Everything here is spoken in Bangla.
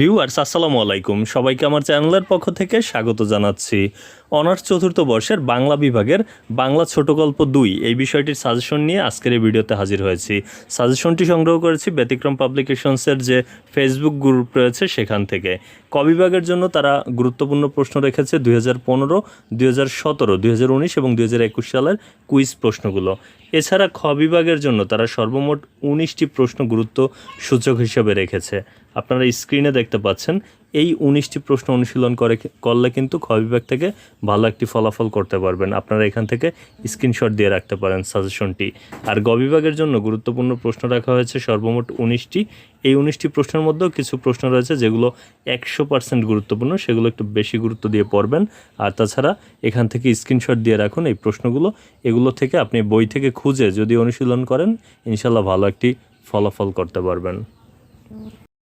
ভিউয়ার্স আসসালামু আলাইকুম। সবাইকে আমার চ্যানেলের পক্ষ থেকে স্বাগত জানাচ্ছি। অনার্স চতুর্থ বর্ষের বাংলা বিভাগের বাংলা ছোট গল্প দুই এই বিষয়টির সাজেশন নিয়ে আজকের এই ভিডিওতে হাজির হয়েছি। সাজেশনটি সংগ্রহ করেছি ব্যতিক্রম পাবলিকেশনসের যে ফেসবুক গ্রুপ রয়েছে সেখান থেকে। ক বিভাগের জন্য তারা গুরুত্বপূর্ণ প্রশ্ন রেখেছে দুই হাজার পনেরো, দুই হাজার সতেরো, দুই হাজার উনিশ এবং দুই হাজার একুশ সালের কুইজ প্রশ্নগুলো। এছাড়া খ বিভাগের জন্য তারা সর্বমোট উনিশটি প্রশ্ন গুরুত্ব সূচক হিসেবে রেখেছে। আপনারা স্ক্রিনে দেখতে পাচ্ছেন এই উনিশটি প্রশ্ন অনুশীলন করে করলে কিন্তু খ বিভাগ থেকে ভালো একটি ফলাফল করতে পারবেন। আপনারা এখান থেকে স্ক্রিনশট দিয়ে রাখতে পারেন সাজেশনটি। আর গ বিভাগের জন্য গুরুত্বপূর্ণ প্রশ্ন রাখা হয়েছে সর্বমোট উনিশটি। এই উনিশটি প্রশ্নের মধ্যেও কিছু প্রশ্ন রয়েছে যেগুলো একশো পার্সেন্ট গুরুত্বপূর্ণ, সেগুলো একটু বেশি গুরুত্ব দিয়ে পড়বেন। আর তাছাড়া এখান থেকে স্ক্রিনশট দিয়ে রাখুন এই প্রশ্নগুলো। এগুলো থেকে আপনি বই থেকে খুঁজে যদি অনুশীলন করেন, ইনশাল্লাহ ভালো একটি ফলাফল করতে পারবেন।